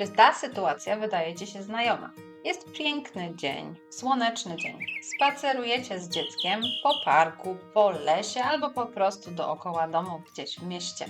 Czy ta sytuacja wydaje Ci się znajoma? Jest piękny dzień, słoneczny dzień. Spacerujecie z dzieckiem po parku, po lesie albo po prostu dookoła domu gdzieś w mieście.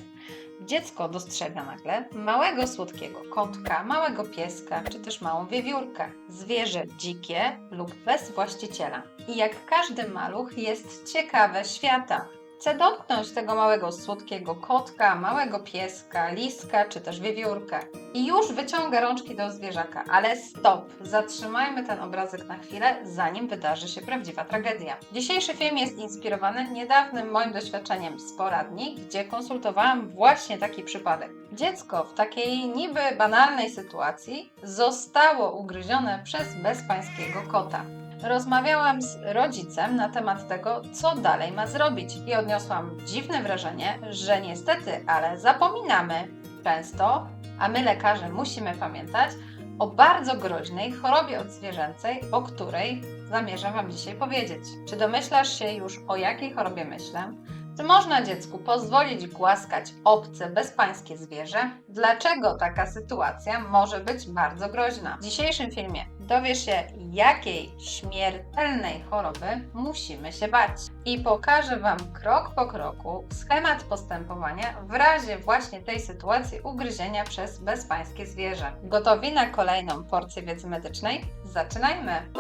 Dziecko dostrzega nagle małego słodkiego kotka, małego pieska czy też małą wiewiórkę. Zwierzę dzikie lub bez właściciela. I jak każdy maluch jest ciekawe świata. Chce dotknąć tego małego słodkiego kotka, małego pieska, liska czy też wiewiórkę. I już wyciąga rączki do zwierzaka, ale stop! Zatrzymajmy ten obrazek na chwilę, zanim wydarzy się prawdziwa tragedia. Dzisiejszy film jest inspirowany niedawnym moim doświadczeniem z poradni, gdzie konsultowałam właśnie taki przypadek. Dziecko w takiej niby banalnej sytuacji zostało ugryzione przez bezpańskiego kota. Rozmawiałam z rodzicem na temat tego, co dalej ma zrobić, i odniosłam dziwne wrażenie, że niestety, ale zapominamy często, a my lekarze musimy pamiętać o bardzo groźnej chorobie odzwierzęcej, o której zamierzam Wam dzisiaj powiedzieć. Czy domyślasz się już, o jakiej chorobie myślę? Czy można dziecku pozwolić głaskać obce, bezpańskie zwierzę? Dlaczego taka sytuacja może być bardzo groźna? W dzisiejszym filmie dowiesz się, jakiej śmiertelnej choroby musimy się bać. I pokażę Wam krok po kroku schemat postępowania w razie właśnie tej sytuacji ugryzienia przez bezpańskie zwierzę. Gotowi na kolejną porcję wiedzy medycznej? Zaczynajmy!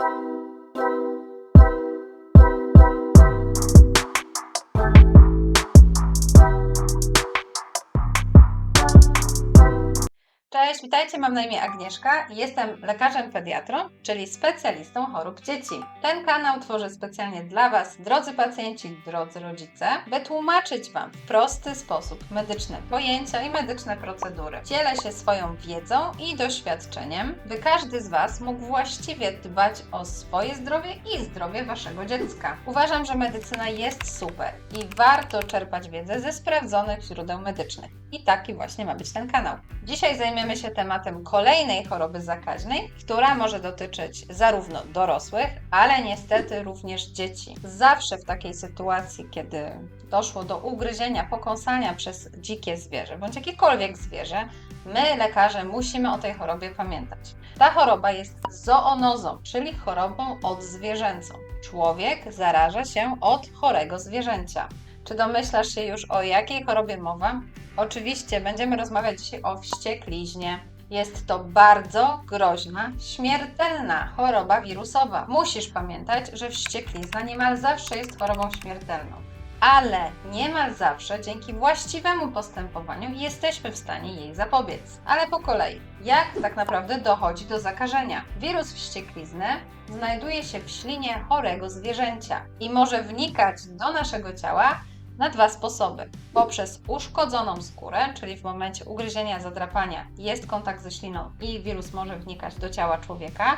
Cześć, witajcie, mam na imię Agnieszka i jestem lekarzem pediatrą, czyli specjalistą chorób dzieci. Ten kanał tworzę specjalnie dla Was, drodzy pacjenci, drodzy rodzice, by tłumaczyć Wam w prosty sposób medyczne pojęcia i medyczne procedury. Dzielę się swoją wiedzą i doświadczeniem, by każdy z Was mógł właściwie dbać o swoje zdrowie i zdrowie Waszego dziecka. Uważam, że medycyna jest super i warto czerpać wiedzę ze sprawdzonych źródeł medycznych. I taki właśnie ma być ten kanał. Dzisiaj zajmiemy się tematem kolejnej choroby zakaźnej, która może dotyczyć zarówno dorosłych, ale niestety również dzieci. Zawsze w takiej sytuacji, kiedy doszło do ugryzienia, pokąsania przez dzikie zwierzę bądź jakiekolwiek zwierzę, my lekarze musimy o tej chorobie pamiętać. Ta choroba jest zoonozą, czyli chorobą odzwierzęcą. Człowiek zaraża się od chorego zwierzęcia. Czy domyślasz się już o jakiej chorobie mowa? Oczywiście będziemy rozmawiać dzisiaj o wściekliźnie. Jest to bardzo groźna, śmiertelna choroba wirusowa. Musisz pamiętać, że wścieklizna niemal zawsze jest chorobą śmiertelną. Ale niemal zawsze dzięki właściwemu postępowaniu jesteśmy w stanie jej zapobiec. Ale po kolei, jak tak naprawdę dochodzi do zakażenia? Wirus wścieklizny znajduje się w ślinie chorego zwierzęcia i może wnikać do naszego ciała na dwa sposoby. Poprzez uszkodzoną skórę, czyli w momencie ugryzienia, zadrapania jest kontakt ze śliną i wirus może wnikać do ciała człowieka,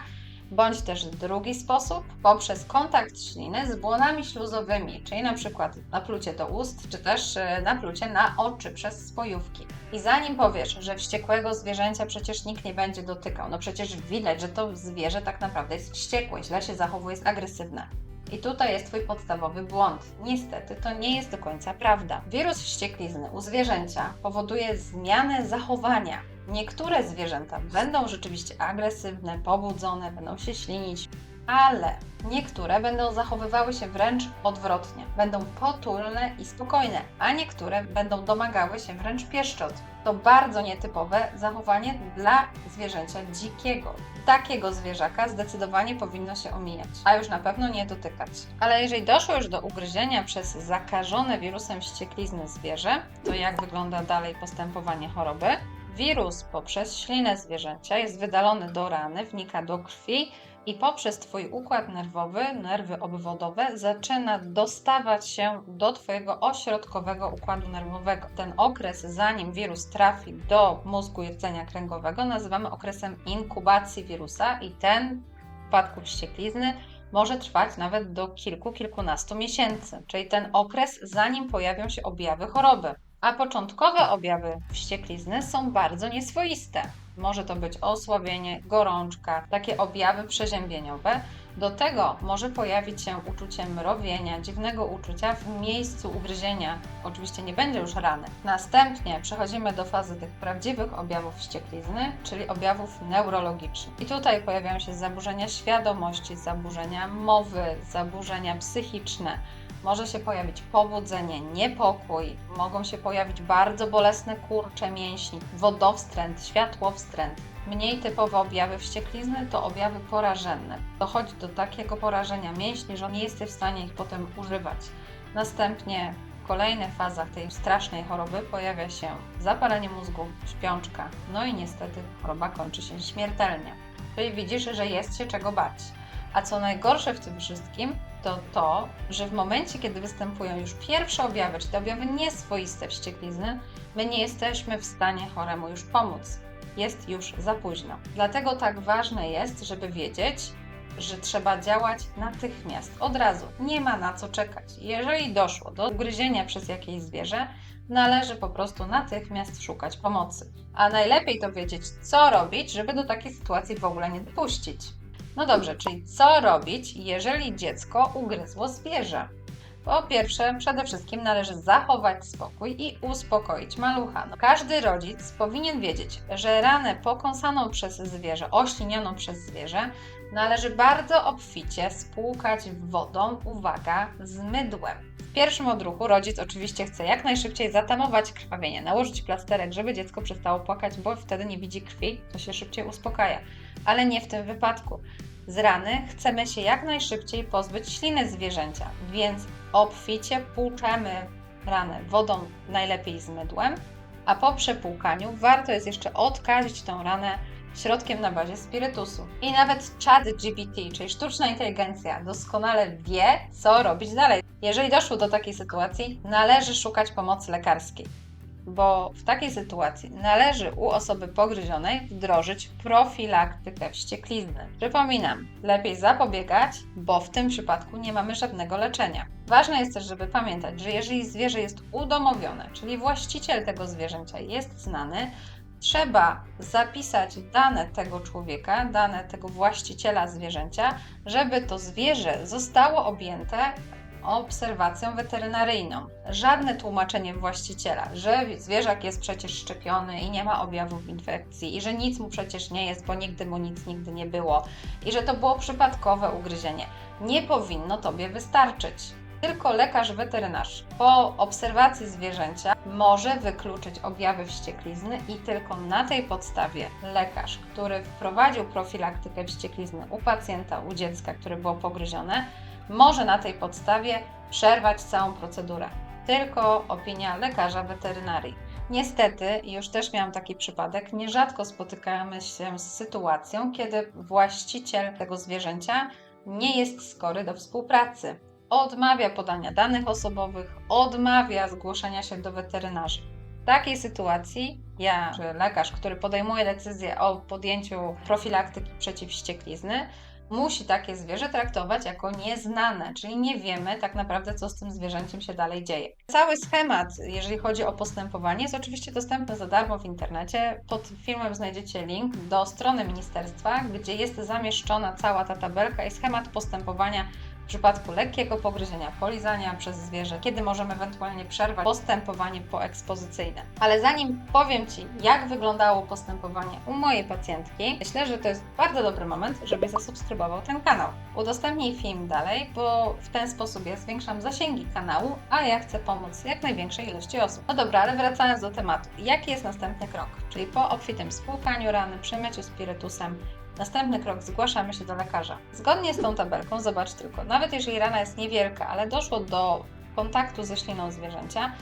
bądź też drugi sposób, poprzez kontakt śliny z błonami śluzowymi, czyli na przykład naplucie do ust, czy też e, naplucie na oczy przez spojówki. I zanim powiesz, że wściekłego zwierzęcia przecież nikt nie będzie dotykał, no przecież widać, że to zwierzę tak naprawdę jest wściekłe, źle się zachowuje, jest agresywne. I tutaj jest Twój podstawowy błąd. Niestety to nie jest do końca prawda. Wirus wścieklizny u zwierzęcia powoduje zmianę zachowania. Niektóre zwierzęta będą rzeczywiście agresywne, pobudzone, będą się ślinić, ale niektóre będą zachowywały się wręcz odwrotnie. Będą potulne i spokojne, a niektóre będą domagały się wręcz pieszczot. To bardzo nietypowe zachowanie dla zwierzęcia dzikiego. Takiego zwierzaka zdecydowanie powinno się omijać, a już na pewno nie dotykać. Ale jeżeli doszło już do ugryzienia przez zakażone wirusem wścieklizny zwierzę, to jak wygląda dalej postępowanie choroby? Wirus poprzez ślinę zwierzęcia jest wydalony do rany, wnika do krwi i poprzez Twój układ nerwowy, nerwy obwodowe, zaczyna dostawać się do Twojego ośrodkowego układu nerwowego. Ten okres, zanim wirus trafi do mózgu i rdzenia kręgowego, nazywamy okresem inkubacji wirusa i ten w przypadku wścieklizny może trwać nawet do kilku, kilkunastu miesięcy, czyli ten okres, zanim pojawią się objawy choroby. A początkowe objawy wścieklizny są bardzo nieswoiste. Może to być osłabienie, gorączka, takie objawy przeziębieniowe. Do tego może pojawić się uczucie mrowienia, dziwnego uczucia w miejscu ugryzienia. Oczywiście nie będzie już rany. Następnie przechodzimy do fazy tych prawdziwych objawów wścieklizny, czyli objawów neurologicznych. I tutaj pojawiają się zaburzenia świadomości, zaburzenia mowy, zaburzenia psychiczne. Może się pojawić pobudzenie, niepokój, mogą się pojawić bardzo bolesne kurcze mięśni, wodowstręt, światłowstręt. Mniej typowe objawy wścieklizny to objawy porażenne. Dochodzi do takiego porażenia mięśni, że nie jesteś w stanie ich potem używać. Następnie w kolejnych fazach tej strasznej choroby pojawia się zapalenie mózgu, śpiączka, no i niestety choroba kończy się śmiertelnie. Czyli widzisz, że jest się czego bać. A co najgorsze w tym wszystkim, to to, że w momencie, kiedy występują już pierwsze objawy, czy te objawy nieswoiste wścieklizny, my nie jesteśmy w stanie choremu już pomóc. Jest już za późno. Dlatego tak ważne jest, żeby wiedzieć, że trzeba działać natychmiast, od razu. Nie ma na co czekać. Jeżeli doszło do ugryzienia przez jakieś zwierzę, należy po prostu natychmiast szukać pomocy. A najlepiej to wiedzieć, co robić, żeby do takiej sytuacji w ogóle nie dopuścić. No dobrze, czyli co robić, jeżeli dziecko ugryzło zwierzę? Po pierwsze, przede wszystkim należy zachować spokój i uspokoić malucha. No, każdy rodzic powinien wiedzieć, że ranę pokąsaną przez zwierzę, oślinioną przez zwierzę, należy bardzo obficie spłukać wodą, uwaga, z mydłem. W pierwszym odruchu rodzic oczywiście chce jak najszybciej zatamować krwawienie, nałożyć plasterek, żeby dziecko przestało płakać, bo wtedy nie widzi krwi, to się szybciej uspokaja. Ale nie w tym wypadku. Z rany chcemy się jak najszybciej pozbyć śliny zwierzęcia, więc obficie płuczemy ranę wodą, najlepiej z mydłem, a po przepłukaniu warto jest jeszcze odkazić tą ranę środkiem na bazie spirytusu. I nawet chat GPT, czyli sztuczna inteligencja, doskonale wie, co robić dalej. Jeżeli doszło do takiej sytuacji, należy szukać pomocy lekarskiej bo w takiej sytuacji należy u osoby pogryzionej wdrożyć profilaktykę wścieklizny. Przypominam, lepiej zapobiegać, bo w tym przypadku nie mamy żadnego leczenia. Ważne jest też, żeby pamiętać, że jeżeli zwierzę jest udomowione, czyli właściciel tego zwierzęcia jest znany, trzeba zapisać dane tego człowieka, dane tego właściciela zwierzęcia, żeby to zwierzę zostało objęte obserwacją weterynaryjną. Żadne tłumaczenie właściciela, że zwierzak jest przecież szczepiony i nie ma objawów infekcji, i że nic mu przecież nie jest, bo nigdy mu nic nigdy nie było, i że to było przypadkowe ugryzienie, nie powinno Tobie wystarczyć. Tylko lekarz weterynarz po obserwacji zwierzęcia może wykluczyć objawy wścieklizny i tylko na tej podstawie lekarz, który wprowadził profilaktykę wścieklizny u pacjenta, u dziecka, które było pogryzione, może na tej podstawie przerwać całą procedurę. Tylko opinia lekarza weterynarii. Niestety, już też miałam taki przypadek, nierzadko spotykamy się z sytuacją, kiedy właściciel tego zwierzęcia nie jest skory do współpracy. Odmawia podania danych osobowych, odmawia zgłoszenia się do weterynarzy. W takiej sytuacji ja, czy lekarz, który podejmuje decyzję o podjęciu profilaktyki przeciwścieklizny, musi takie zwierzę traktować jako nieznane, czyli nie wiemy tak naprawdę, co z tym zwierzęciem się dalej dzieje. Cały schemat, jeżeli chodzi o postępowanie, jest oczywiście dostępny za darmo w internecie. Pod filmem znajdziecie link do strony ministerstwa, gdzie jest zamieszczona cała ta tabelka i schemat postępowania w przypadku lekkiego pogryzienia, polizania przez zwierzę, kiedy możemy ewentualnie przerwać postępowanie poekspozycyjne. Ale zanim powiem Ci, jak wyglądało postępowanie u mojej pacjentki, myślę, że to jest bardzo dobry moment, żeby zasubskrybował ten kanał. Udostępnij film dalej, bo w ten sposób ja zwiększam zasięgi kanału, a ja chcę pomóc jak największej ilości osób. No dobra, ale wracając do tematu. Jaki jest następny krok? Czyli po obfitym spłukaniu rany, przemyciu spirytusem, Następny krok, zgłaszamy się do lekarza. Zgodnie z tą tabelką, zobacz tylko, nawet jeżeli rana jest niewielka, ale doszło do kontaktu ze śliną zwierzęcia,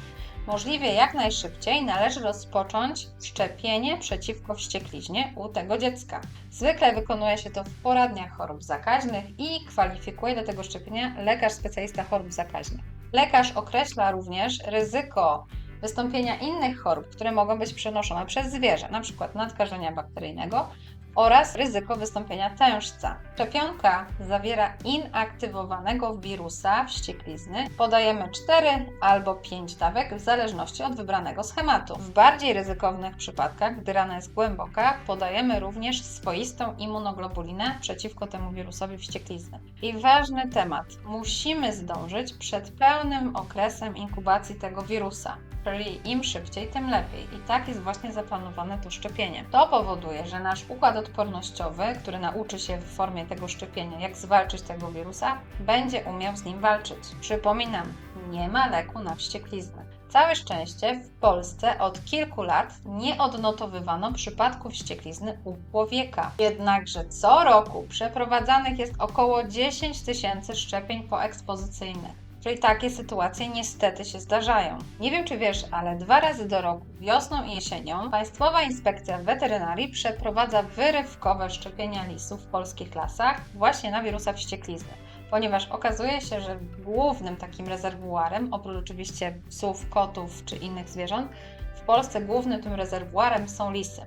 możliwie jak najszybciej należy rozpocząć szczepienie przeciwko wściekliźnie u tego dziecka. Zwykle wykonuje się to w poradniach chorób zakaźnych i kwalifikuje do tego szczepienia lekarz specjalista chorób zakaźnych. Lekarz określa również ryzyko wystąpienia innych chorób, które mogą być przenoszone przez zwierzę, np. nadkażenia bakteryjnego, oraz ryzyko wystąpienia tężca. Szczepionka zawiera inaktywowanego wirusa wścieklizny. Podajemy 4 albo 5 dawek w zależności od wybranego schematu. W bardziej ryzykownych przypadkach, gdy rana jest głęboka, podajemy również swoistą immunoglobulinę przeciwko temu wirusowi wścieklizny. I ważny temat. Musimy zdążyć przed pełnym okresem inkubacji tego wirusa. Czyli im szybciej, tym lepiej. I tak jest właśnie zaplanowane to szczepienie. To powoduje, że nasz układ odpornościowy, który nauczy się w formie tego szczepienia, jak zwalczyć tego wirusa, będzie umiał z nim walczyć. Przypominam, nie ma leku na wściekliznę. Całe szczęście w Polsce od kilku lat nie odnotowywano przypadków wścieklizny u człowieka. Jednakże co roku przeprowadzanych jest około 10 tysięcy szczepień poekspozycyjnych. Czyli takie sytuacje niestety się zdarzają. Nie wiem, czy wiesz, ale dwa razy do roku, wiosną i jesienią, Państwowa Inspekcja Weterynarii przeprowadza wyrywkowe szczepienia lisów w polskich lasach właśnie na wirusa wścieklizny. Ponieważ okazuje się, że głównym takim rezerwuarem, oprócz oczywiście psów, kotów czy innych zwierząt, w Polsce głównym tym rezerwuarem są lisy.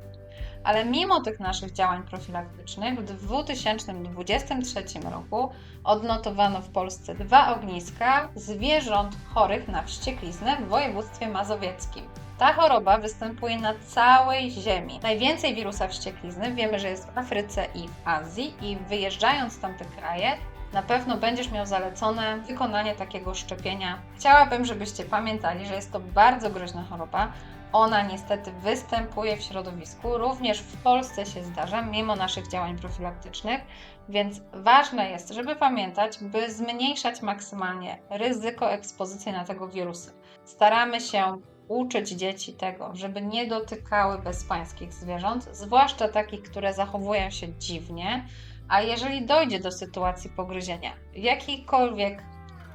Ale mimo tych naszych działań profilaktycznych w 2023 roku odnotowano w Polsce dwa ogniska zwierząt chorych na wściekliznę w województwie mazowieckim. Ta choroba występuje na całej Ziemi. Najwięcej wirusa wścieklizny wiemy, że jest w Afryce i w Azji i wyjeżdżając w tamte kraje, na pewno będziesz miał zalecone wykonanie takiego szczepienia. Chciałabym, żebyście pamiętali, że jest to bardzo groźna choroba. Ona niestety występuje w środowisku, również w Polsce się zdarza, mimo naszych działań profilaktycznych, więc ważne jest, żeby pamiętać, by zmniejszać maksymalnie ryzyko ekspozycji na tego wirusa. Staramy się uczyć dzieci tego, żeby nie dotykały bezpańskich zwierząt, zwłaszcza takich, które zachowują się dziwnie, a jeżeli dojdzie do sytuacji pogryzienia, jakiejkolwiek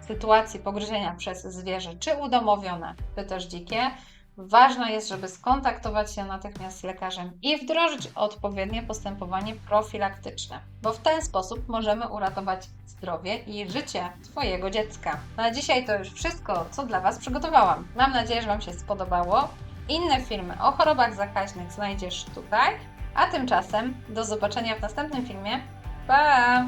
sytuacji pogryzienia przez zwierzę, czy udomowione, czy też dzikie, ważne jest, żeby skontaktować się natychmiast z lekarzem i wdrożyć odpowiednie postępowanie profilaktyczne, bo w ten sposób możemy uratować zdrowie i życie Twojego dziecka. Na dzisiaj to już wszystko, co dla Was przygotowałam. Mam nadzieję, że Wam się spodobało. Inne filmy o chorobach zakaźnych znajdziesz tutaj. A tymczasem do zobaczenia w następnym filmie. Pa!